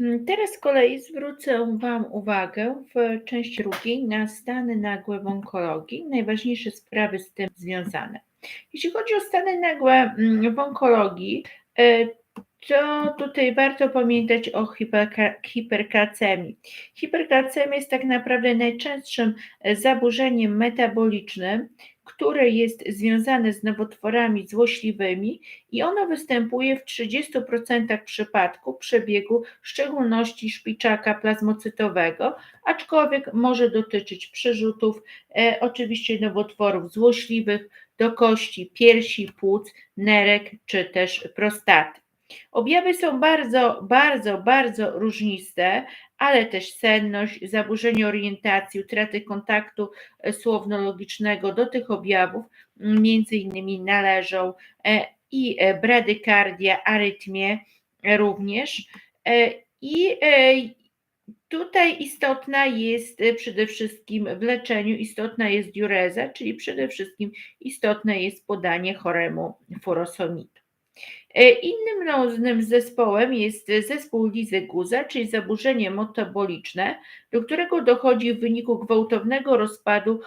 Mm, Teraz z kolei zwrócę Wam uwagę w części drugiej na stany nagłe w onkologii, najważniejsze sprawy z tym związane. Jeśli chodzi o stany nagłe mm, w onkologii, e, to tutaj warto pamiętać o hiperka- hiperkalcemii. Hiperkalcemia jest tak naprawdę najczęstszym e, zaburzeniem metabolicznym, które jest związane z nowotworami złośliwymi i ono występuje w 30% przypadków przebiegu, w szczególności szpiczaka plazmocytowego, aczkolwiek może dotyczyć przerzutów, e, oczywiście nowotworów złośliwych do kości, piersi, płuc, nerek czy też prostaty. Objawy są bardzo, bardzo, bardzo różniste, ale też senność, zaburzenie orientacji, utraty kontaktu e, słownologicznego do tych objawów między innymi należą e, i e, bradykardia, arytmie również. I tutaj istotna jest przede wszystkim w leczeniu, istotna jest diureza, czyli przede wszystkim istotne jest podanie choremu furosomidu. E, innym nowym zespołem jest zespół Lizy Guza, czyli zaburzenie metaboliczne, do którego dochodzi w wyniku gwałtownego rozpadu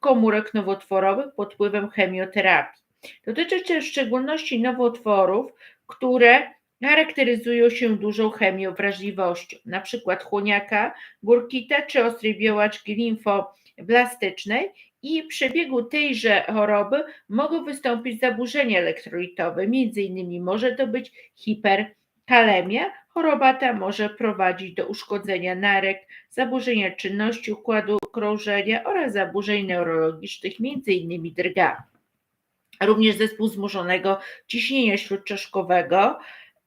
komórek nowotworowych pod wpływem chemioterapii. Dotyczy też w szczególności nowotworów, które charakteryzują się dużą chemiowrażliwością, przykład chłoniaka, burkita czy ostrej białaczki limfoblastycznej i przebiegu tejże choroby mogą wystąpić zaburzenia elektrolitowe, między innymi może to być hiperkalemia. Choroba ta może prowadzić do uszkodzenia narek, zaburzenia czynności układu krążenia oraz zaburzeń neurologicznych, między innymi drga. Również zespół wzmożonego ciśnienia śródczaszkowego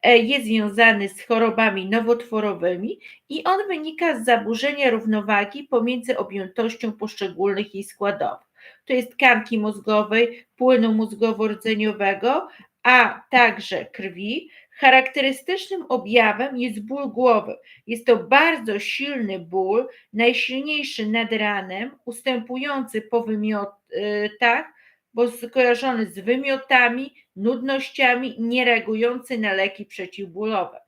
jest związany z chorobami nowotworowymi i on wynika z zaburzenia równowagi pomiędzy objętością poszczególnych jej składowych. To jest tkanki mózgowej, płynu mózgowo-rdzeniowego, a także krwi. Charakterystycznym objawem jest ból głowy. Jest to bardzo silny ból, najsilniejszy nad ranem, ustępujący po wymiotach, bo skojarzony z wymiotami, nudnościami, nie reagujący na leki przeciwbólowe.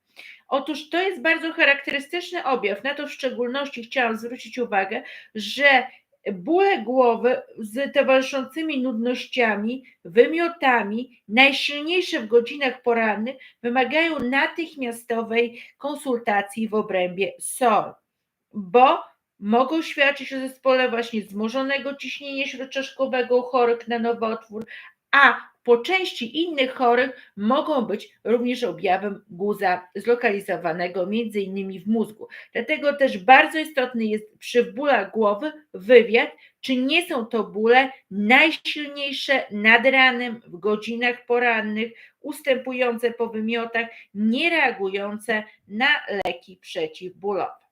Otóż to jest bardzo charakterystyczny objaw. Na to w szczególności chciałam zwrócić uwagę, że bóle głowy z towarzyszącymi nudnościami, wymiotami, najsilniejsze w godzinach porannych, wymagają natychmiastowej konsultacji w obrębie SOR, bo mogą świadczyć o zespole właśnie wzmożonego ciśnienia śródczaszkowego u chorych na nowotwór, a po części innych chorych mogą być również objawem guza zlokalizowanego innymi w mózgu. Dlatego też bardzo istotny jest przy bólach głowy wywiad, czy nie są to bóle najsilniejsze nad ranem, w godzinach porannych, ustępujące po wymiotach, nie reagujące na leki przeciwbólowe.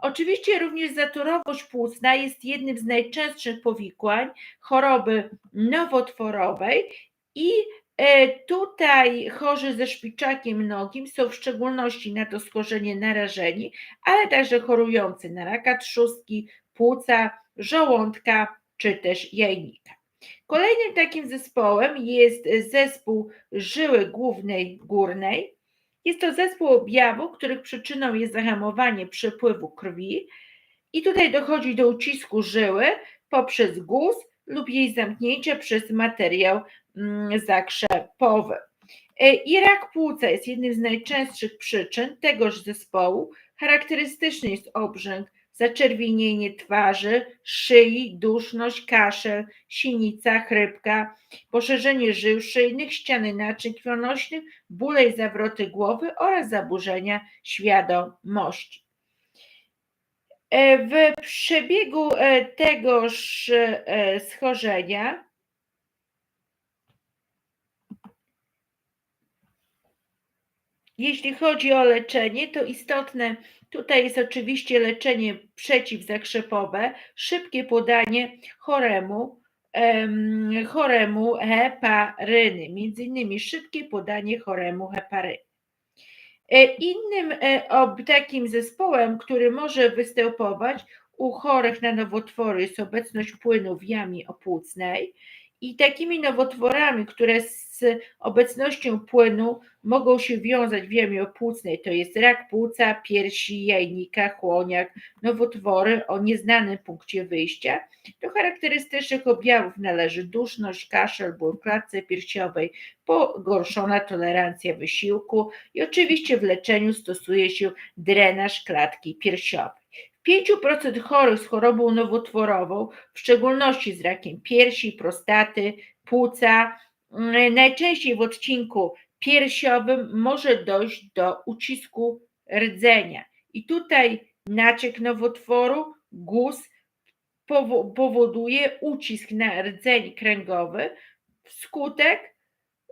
Oczywiście również zatorowość płucna jest jednym z najczęstszych powikłań choroby nowotworowej i e, Tutaj chorzy ze szpiczakiem nogim są w szczególności na to schorzenie narażeni, ale także chorujący na raka trzustki, płuca, żołądka czy też jajnika. Kolejnym takim zespołem jest zespół żyły głównej górnej, jest to zespół objawów, których przyczyną jest zahamowanie przepływu krwi i tutaj dochodzi do ucisku żyły poprzez guz lub jej zamknięcia przez materiał mm, zakrzepowy. E, I rak płuca jest jednym z najczęstszych przyczyn tegoż zespołu. Charakterystyczny jest obrzęk zaczerwienienie twarzy, szyi, duszność, kaszel, sinica, chrypka, poszerzenie żył szyjnych, ściany naczyń krwionośnych, bóle i zawroty głowy oraz zaburzenia świadomości. E, w przebiegu e, tegoż e, schorzenia jeśli chodzi o leczenie, to istotne Tutaj jest oczywiście leczenie przeciwzakrzepowe, szybkie podanie choremu, choremu heparyny, między innymi szybkie podanie choremu heparyny. E, innym e, takim zespołem, który może występować u chorych na nowotwory jest obecność płynu w jamie opłucnej I takimi nowotworami, które z obecnością płynu mogą się wiązać w jamie płucnej, to jest rak płuca, piersi, jajnika, chłoniak, nowotwory o nieznanym punkcie wyjścia. Do charakterystycznych objawów należy duszność, kaszel, ból klatce piersiowej, pogorszona tolerancja wysiłku i oczywiście w leczeniu stosuje się drenaż klatki piersiowej. 5% chorych z chorobą nowotworową, w szczególności z rakiem piersi, prostaty, płuca, mm, najczęściej w odcinku piersiowym może dojść do ucisku rdzenia. I tutaj naciek nowotworu, guz powoduje ucisk na rdzeń kręgowy, wskutek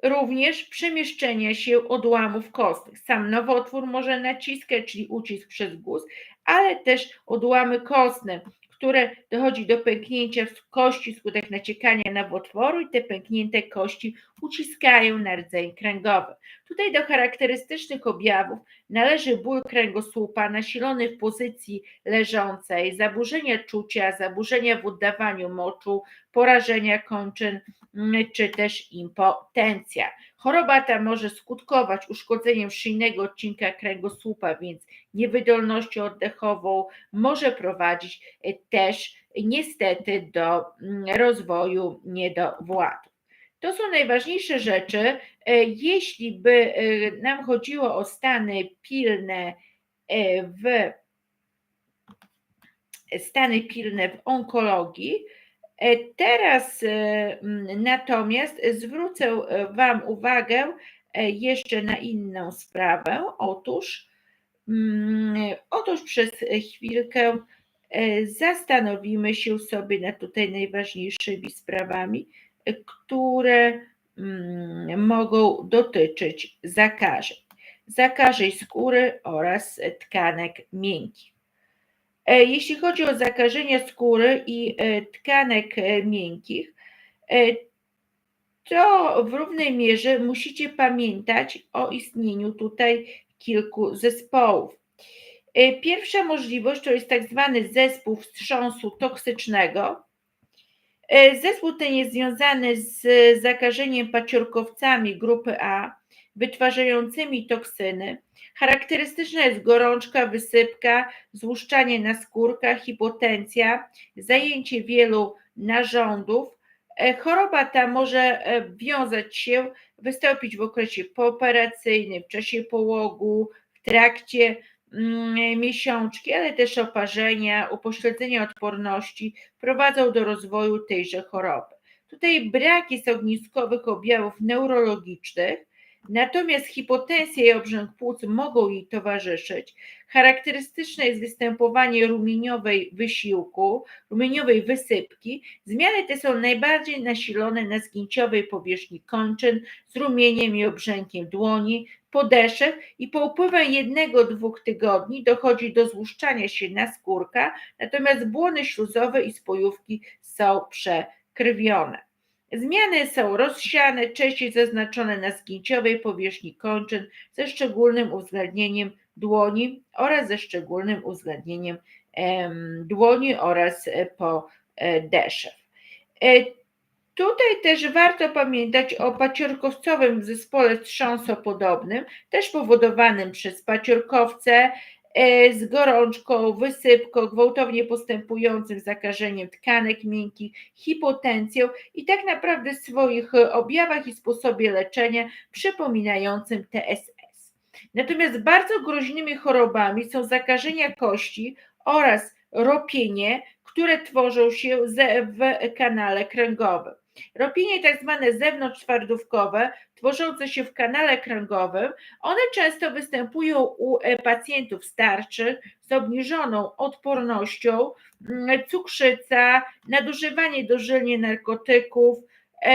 również przemieszczenia się odłamów kostnych. Sam nowotwór może naciskać, czyli ucisk przez guz, ale też odłamy kostne, które dochodzi do pęknięcia kości wskutek naciekania nowotworu i te pęknięte kości uciskają na rdzeń kręgowy. Tutaj do charakterystycznych objawów należy ból kręgosłupa nasilony w pozycji leżącej, zaburzenia czucia, zaburzenia w oddawaniu moczu, porażenia kończyn mm, czy też impotencja. Choroba ta może skutkować uszkodzeniem szyjnego odcinka kręgosłupa, więc niewydolnością oddechową, może prowadzić e, też niestety do mm, rozwoju niedowładu. To są najważniejsze rzeczy. E, jeśli by e, nam chodziło o stany pilne w stany pilne w onkologii, Teraz natomiast zwrócę Wam uwagę jeszcze na inną sprawę. Otóż, otóż przez chwilkę zastanowimy się sobie nad tutaj najważniejszymi sprawami, które mogą dotyczyć zakażeń. Zakażeń skóry oraz tkanek miękkich. E, jeśli chodzi o zakażenia skóry i e, tkanek e, miękkich, to w równej mierze musicie pamiętać o istnieniu tutaj kilku zespołów. Pierwsza możliwość to jest tak zwany zespół wstrząsu toksycznego. Zespół ten jest związany z zakażeniem paciorkowcami grupy A, wytwarzającymi toksyny. Charakterystyczna jest gorączka, wysypka, złuszczanie na skórkach, hipotencja, zajęcie wielu narządów. E, choroba ta może e, wiązać się, wystąpić w okresie pooperacyjnym, w czasie połogu, w trakcie mm, miesiączki, ale też oparzenia, upośledzenia odporności prowadzą do rozwoju tejże choroby. Tutaj brak jest ogniskowych objawów neurologicznych, Natomiast hipotensja i obrzęk płuc mogą jej towarzyszyć. Charakterystyczne jest występowanie rumieniowej wysiłku, rumieniowej wysypki. Zmiany te są najbardziej nasilone na zgięciowej powierzchni kończyn z rumieniem i obrzękiem dłoni, podeszew i po upływie jednego, dwóch tygodni dochodzi do złuszczania się na skórka, natomiast błony śluzowe i spojówki są przekrwione. Zmiany są rozsiane, częściej zaznaczone na zgięciowej powierzchni kończyn ze szczególnym uwzględnieniem dłoni oraz ze szczególnym uwzględnieniem dłoni oraz e, podeszew. E, tutaj też warto pamiętać o paciorkowcowym zespole wstrząsopodobnym, też powodowanym przez paciorkowce, z gorączką, wysypką, gwałtownie postępującym zakażeniem tkanek miękkich, hipotencją i tak naprawdę swoich objawach i sposobie leczenia przypominającym TSS. Natomiast bardzo groźnymi chorobami są zakażenia kości oraz ropienie, które tworzą się w kanale kręgowym. Ropienie tak zwane zewnątrz-twardówkowe, tworzące się w kanale kręgowym, one często występują u e, pacjentów starszych z obniżoną odpornością, mm, cukrzyca, nadużywanie dożylnie narkotyków,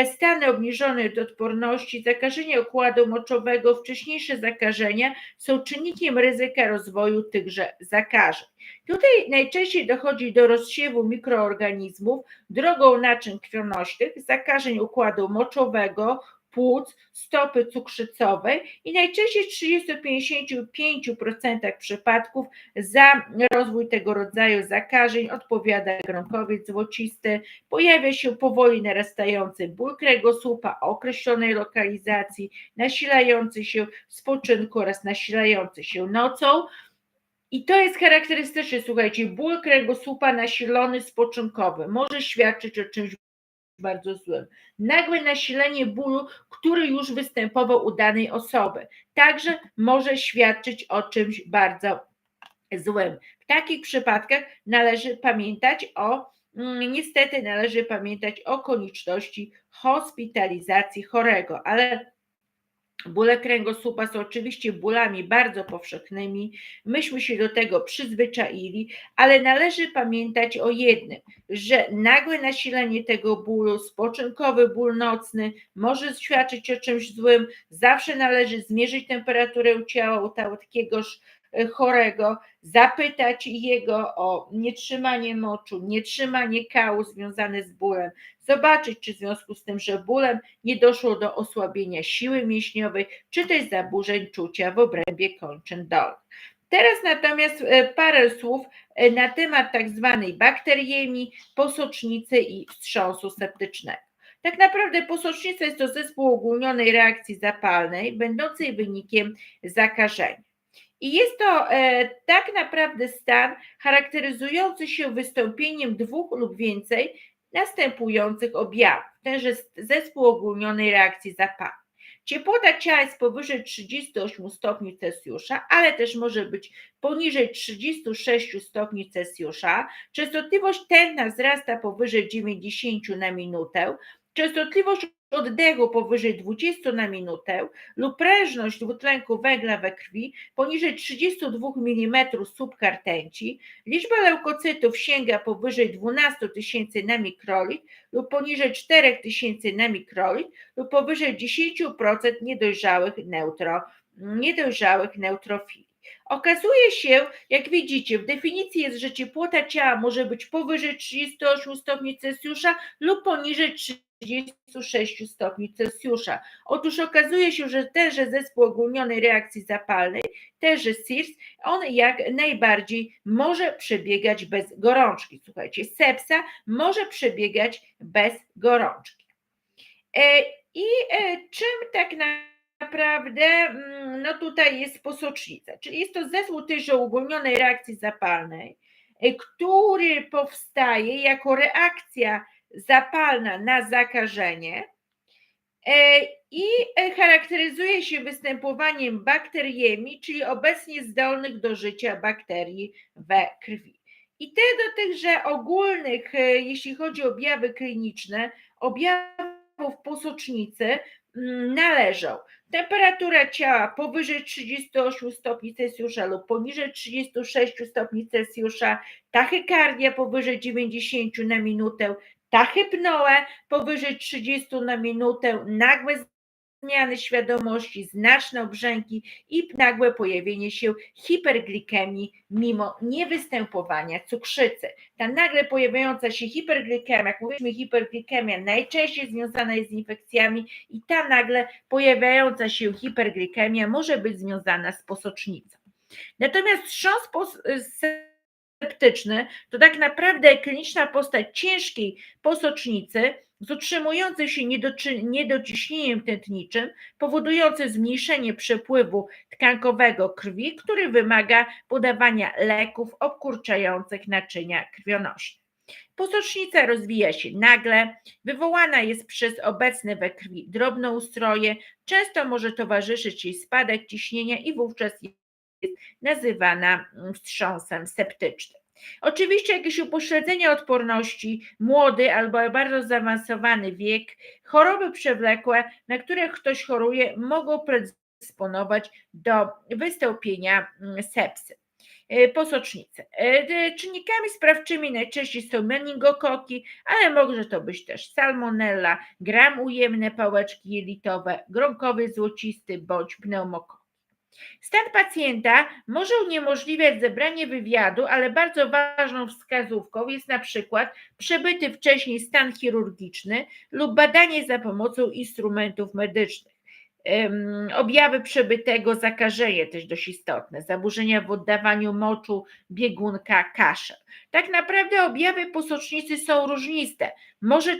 stany obniżonej odporności, zakażenie układu moczowego, wcześniejsze zakażenia są czynnikiem ryzyka rozwoju tychże zakażeń. Tutaj najczęściej dochodzi do rozsiewu mikroorganizmów drogą naczyń krwionośnych, zakażeń układu moczowego, płuc, stopy cukrzycowej i najczęściej w 30-55% przypadków za rozwój tego rodzaju zakażeń odpowiada gronkowiec złocisty. Pojawia się powoli narastający ból kręgosłupa o określonej lokalizacji, nasilający się w spoczynku oraz nasilający się nocą. I to jest charakterystyczne, słuchajcie, ból kręgosłupa nasilony spoczynkowy może świadczyć o czymś bardzo złym. Nagłe nasilenie bólu, który już występował u danej osoby, także może świadczyć o czymś bardzo złym. W takich przypadkach należy pamiętać o, mm, niestety należy pamiętać o konieczności hospitalizacji chorego, ale Bóle kręgosłupa są oczywiście bólami bardzo powszechnymi, myśmy się do tego przyzwyczaili, ale należy pamiętać o jednym, że nagłe nasilenie tego bólu, spoczynkowy ból nocny może świadczyć o czymś złym. Zawsze należy zmierzyć temperaturę ciała u takiegoż chorego, zapytać jego o nietrzymanie moczu, nietrzymanie kału związane z bólem, zobaczyć, czy w związku z tym, że bólem nie doszło do osłabienia siły mięśniowej, czy też zaburzeń czucia w obrębie kończyn dolnych. Teraz natomiast e, parę słów e, na temat tak zwanej bakteriemi, posocznicy i wstrząsu septycznego. Tak naprawdę posocznica jest to zespół ogólnionej reakcji zapalnej, będącej wynikiem zakażenia. I jest to e, tak naprawdę stan charakteryzujący się wystąpieniem dwóch lub więcej następujących objawów. Tenże zespół ogólnionej reakcji zapalnej. Ciepłota ciała jest powyżej 38 stopni Celsjusza, ale też może być poniżej 36 stopni Celsjusza. Częstotliwość tętna wzrasta powyżej 90 na minutę. Częstotliwość oddechu powyżej 20 na minutę lub prężność dwutlenku węgla we krwi poniżej 32 mm subkartęci, liczba leukocytów sięga powyżej 12 tysięcy na mikrolit lub poniżej 4 tysięcy na mikrolit lub powyżej 10% niedojrzałych, neutro, niedojrzałych neutrofili. Okazuje się, jak widzicie, w definicji jest, że ciepłota ciała może być powyżej 38 stopni Celsjusza lub poniżej 30 36 stopni Celsjusza. Otóż okazuje się, że tenże zespół ogólnionej reakcji zapalnej, tenże SIRS, on jak najbardziej może przebiegać bez gorączki. Słuchajcie, sepsa może przebiegać bez gorączki. E, I e, czym tak naprawdę, mm, no tutaj jest posocznica, czyli jest to zespół tejże ogólnionej reakcji zapalnej, e, który powstaje jako reakcja zapalna na zakażenie e, i charakteryzuje się występowaniem bakteriemi, czyli obecnie zdolnych do życia bakterii we krwi. I te do tychże ogólnych, e, jeśli chodzi o objawy kliniczne, objawów posocznicy mm, należą temperatura ciała powyżej 38 stopni Celsjusza lub poniżej 36 stopni Celsjusza, tachykardia powyżej 90 na minutę, tachypnoe powyżej 30 na minutę, nagłe zmiany świadomości, znaczne obrzęki i nagłe pojawienie się hiperglikemii mimo niewystępowania cukrzycy. Ta nagle pojawiająca się hiperglikemia, jak mówiliśmy, hiperglikemia najczęściej związana jest z infekcjami i ta nagle pojawiająca się hiperglikemia może być związana z posocznicą. Natomiast wstrząs septyczny to tak naprawdę kliniczna postać ciężkiej posocznicy z utrzymującym się niedociśnieniem tętniczym, powodujący zmniejszenie przepływu tkankowego krwi, który wymaga podawania leków obkurczających naczynia krwionośne. Posocznica rozwija się nagle, wywołana jest przez obecne we krwi drobnoustroje, często może towarzyszyć jej spadek ciśnienia i wówczas jest nazywana mm, wstrząsem septycznym. Oczywiście jakieś upośledzenie odporności, młody albo bardzo zaawansowany wiek, choroby przewlekłe, na które ktoś choruje, mogą predysponować do wystąpienia mm, sepsy. E, posocznice. Czynnikami sprawczymi najczęściej są meningokoki, ale może to być też salmonella, gram ujemne pałeczki jelitowe, gronkowy złocisty bądź pneumokok. Stan pacjenta może uniemożliwiać zebranie wywiadu, ale bardzo ważną wskazówką jest na przykład przebyty wcześniej stan chirurgiczny lub badanie za pomocą instrumentów medycznych. Objawy przebytego zakażenia też dość istotne, zaburzenia w oddawaniu moczu, biegunka, kaszel. Tak naprawdę objawy posocznicy są różniste. Może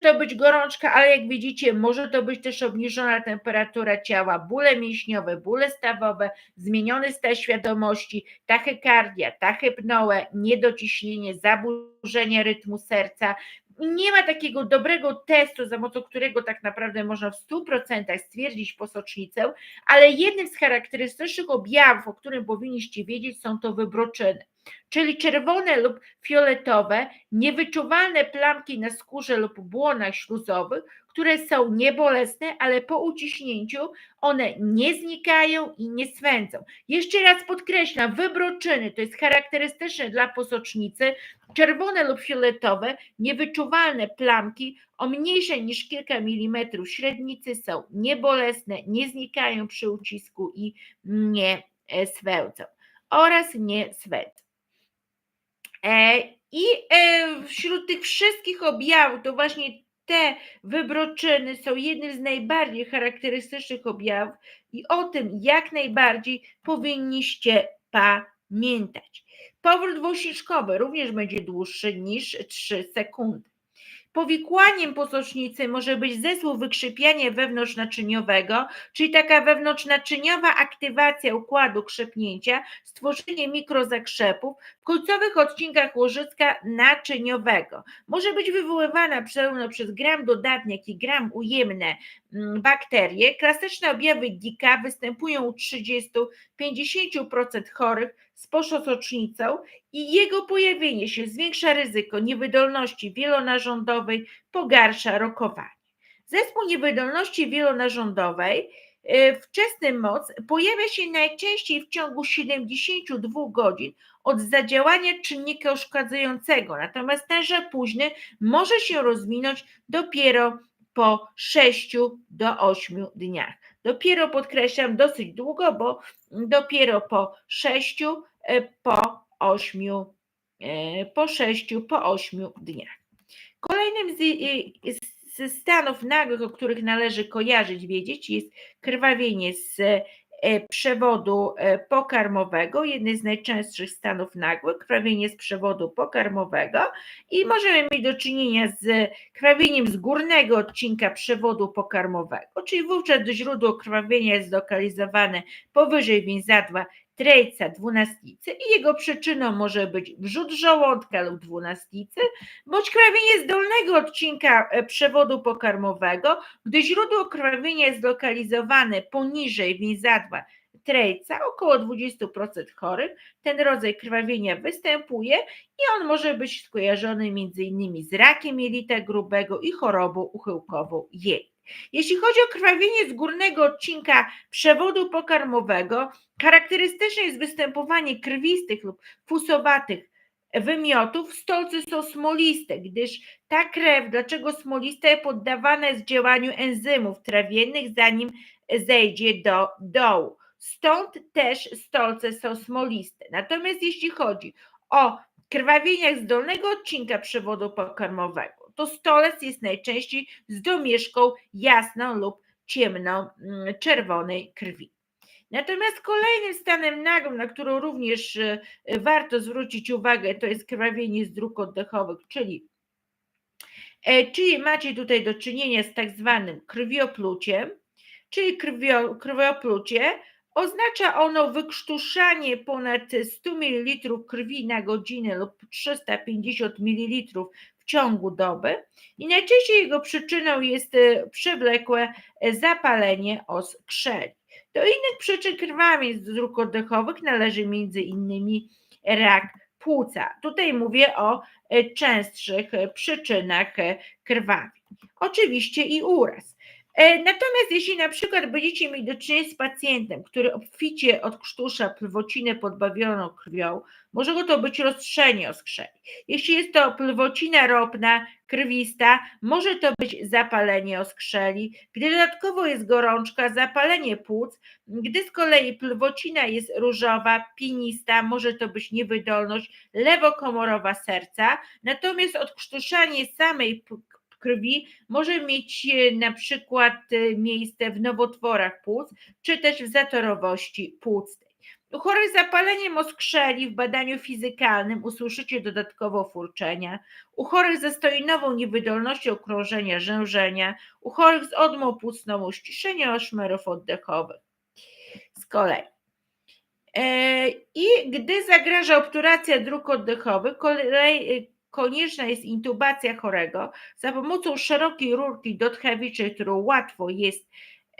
to być gorączka, ale jak widzicie, może to być też obniżona temperatura ciała, bóle mięśniowe, bóle stawowe, zmieniony stan świadomości, tachykardia, tachypnoe, niedociśnienie, zaburzenie rytmu serca. Nie ma takiego dobrego testu, za pomocą którego tak naprawdę można w 100% stwierdzić posocznicę, ale jednym z charakterystycznych objawów, o którym powinniście wiedzieć, są to wybroczyny czyli czerwone lub fioletowe, niewyczuwalne plamki na skórze lub błonach śluzowych, które są niebolesne, ale po uciśnięciu one nie znikają i nie swędzą. Jeszcze raz podkreślam, wybroczyny to jest charakterystyczne dla posocznicy, czerwone lub fioletowe, niewyczuwalne plamki o mniejszej niż kilka milimetrów średnicy są niebolesne, nie znikają przy ucisku i nie e, swędzą oraz nie swędzą. E, I e, wśród tych wszystkich objawów, to właśnie te wybroczyny są jednym z najbardziej charakterystycznych objawów i o tym jak najbardziej powinniście pamiętać. Powrót włosiczkowy również będzie dłuższy niż 3 sekundy. Powikłaniem posocznicy może być zespół wykrzypiania wewnątrznaczyniowego, czyli taka wewnątrznaczyniowa aktywacja układu krzepnięcia, stworzenie mikrozakrzepów w końcowych odcinkach łożyska naczyniowego. Może być wywoływana zarówno przez gram dodatnie, jak i gram ujemne mm, bakterie. Klasyczne objawy GIKA występują u 30-50% chorych z poszosocznicą i jego pojawienie się zwiększa ryzyko niewydolności wielonarządowej, pogarsza rokowanie. Zespół niewydolności wielonarządowej y, wczesny moc pojawia się najczęściej w ciągu 72 godzin od zadziałania czynnika uszkadzającego, natomiast tenże późny może się rozwinąć dopiero po 6 do 8 dniach. Dopiero podkreślam dosyć długo, bo dopiero po 6 E, po ośmiu, e, po sześciu, po ośmiu dniach. Kolejnym z, z stanów nagłych, o których należy kojarzyć, wiedzieć, jest krwawienie z e, przewodu pokarmowego, jedny z najczęstszych stanów nagłych, krwawienie z przewodu pokarmowego i możemy mieć do czynienia z krwawieniem z górnego odcinka przewodu pokarmowego, czyli wówczas źródło krwawienia jest zlokalizowane powyżej więzadła trejca dwunastnicy i jego przyczyną może być wrzód żołądka lub dwunastnicy, bądź krwawienie z dolnego odcinka e, przewodu pokarmowego, gdy źródło krwawienia jest zlokalizowane poniżej więzadła trejca, około 20% chorych ten rodzaj krwawienia występuje i on może być skojarzony m.in. z rakiem jelita grubego i chorobą uchyłkową jelit. Jeśli chodzi o krwawienie z górnego odcinka przewodu pokarmowego, charakterystyczne jest występowanie krwistych lub fusowatych wymiotów. Stolce są smoliste, gdyż ta krew, dlaczego smolista, poddawana jest działaniu enzymów trawiennych, zanim zejdzie do dołu. Stąd też stolce są smoliste. Natomiast jeśli chodzi o krwawieniach z dolnego odcinka przewodu pokarmowego, to stolec jest najczęściej z domieszką jasną lub ciemną mm, krwi. Natomiast kolejnym stanem nagłym, na którą również e, warto zwrócić uwagę, to jest krwawienie z dróg oddechowych, czyli, e, czyli macie tutaj do czynienia z tak zwanym krwiopluciem, czyli krwio, krwioplucie oznacza ono wykrztuszanie ponad 100 ml krwi na godzinę lub 350 ml ciągu doby i najczęściej jego przyczyną jest e, przewlekłe e, zapalenie os krzeli. Do innych przyczyn krwawień dróg oddechowych należy między innymi rak płuca. Tutaj mówię o e, częstszych przyczynach krwawień. Oczywiście i uraz. E, Natomiast jeśli na przykład będziecie mieli do czynienia z pacjentem, który obficie odkrztusza plwocinę podbawioną krwią, może to być roztrzenie oskrzeli. Jeśli jest to plwocina ropna, krwista, może to być zapalenie oskrzeli. Gdy dodatkowo jest gorączka, zapalenie płuc. Gdy z kolei plwocina jest różowa, pienista, może to być niewydolność lewokomorowa serca. Natomiast odkrztuszanie samej krwi może mieć e, na przykład e, miejsce w nowotworach płuc, czy też w zatorowości płucnej. U chorych zapaleniem oskrzeli w badaniu fizykalnym usłyszycie dodatkowo furczenia. U chorych ze stojnową niewydolnością krążenia rzężenia, u chorych z odmą płucną uściszenia oszmerów oddechowych. Z kolei. E, I gdy zagraża obturacja dróg oddechowych, kolej, konieczna jest intubacja chorego za pomocą szerokiej rurki dotchewiczej, którą łatwo jest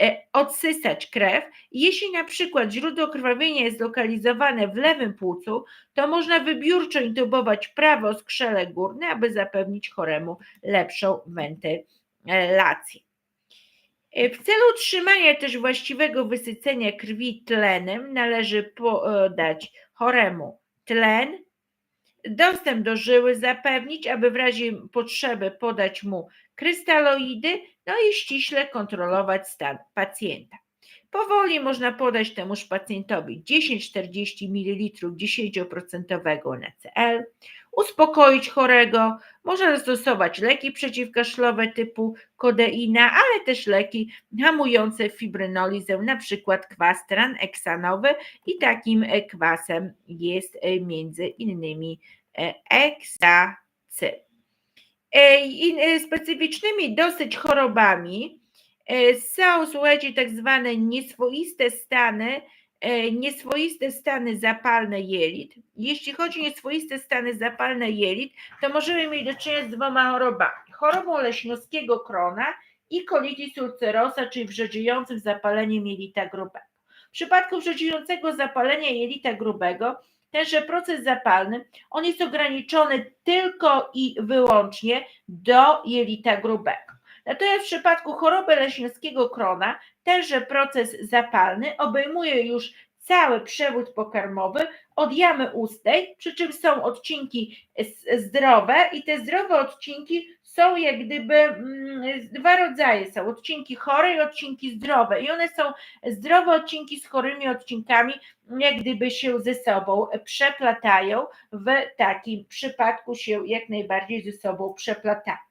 e, odsysać krew. Jeśli na przykład źródło krwawienia jest zlokalizowane w lewym płucu, to można wybiórczo intubować prawe skrzele górne, aby zapewnić choremu lepszą wentylację. E, W celu utrzymania też właściwego wysycenia krwi tlenem należy podać choremu tlen, dostęp do żyły zapewnić, aby w razie potrzeby podać mu krystaloidy, no i ściśle kontrolować stan pacjenta. Powoli można podać temuż pacjentowi 10-40 ml 10% NaCl, uspokoić chorego, można stosować leki przeciwkaszlowe typu kodeina, ale też leki hamujące fibrynolizę, na przykład kwas tranexanowy i takim kwasem jest między innymi e, eksacyl. E, e, Specyficznymi dosyć chorobami e, są, słuchajcie, tak zwane nieswoiste stany, nieswoiste stany zapalne jelit. Jeśli chodzi o nieswoiste stany zapalne jelit, to możemy mieć do czynienia z dwoma chorobami. Chorobą leśniowskiego krona i colitis ulcerosa, czyli wrzeździejącym zapaleniem jelita grubego. W przypadku wrzeździejącego zapalenia jelita grubego tenże proces zapalny, on jest ograniczony tylko i wyłącznie do jelita grubego. Natomiast w przypadku choroby leśniowskiego krona tenże proces zapalny obejmuje już cały przewód pokarmowy od jamy ustnej, przy czym są odcinki zdrowe i te zdrowe odcinki są jak gdyby mm, dwa rodzaje są odcinki chore i odcinki zdrowe i one są zdrowe odcinki z chorymi odcinkami jak gdyby się ze sobą przeplatają w takim przypadku się jak najbardziej ze sobą przeplatają.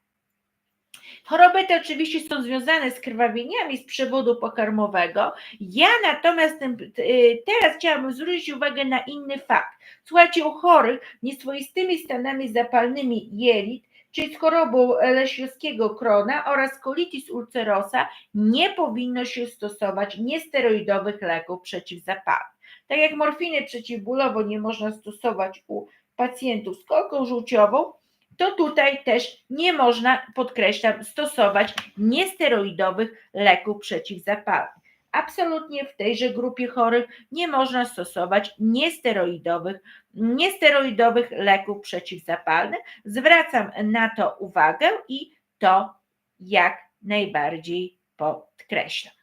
Choroby te oczywiście są związane z krwawieniami z przewodu pokarmowego. Ja natomiast y, teraz chciałabym zwrócić uwagę na inny fakt. Słuchajcie, u chorych nieswoistymi stanami zapalnymi jelit, czyli z chorobą leśniowskiego krona oraz colitis ulcerosa, nie powinno się stosować niesteroidowych leków przeciwzapalnych. Tak jak morfiny przeciwbólowo nie można stosować u pacjentów z kolką żółciową, to tutaj też nie można, podkreślam, stosować niesteroidowych leków przeciwzapalnych. Absolutnie w tejże grupie chorych nie można stosować niesteroidowych, niesteroidowych leków przeciwzapalnych. Zwracam na to uwagę i to jak najbardziej podkreślam.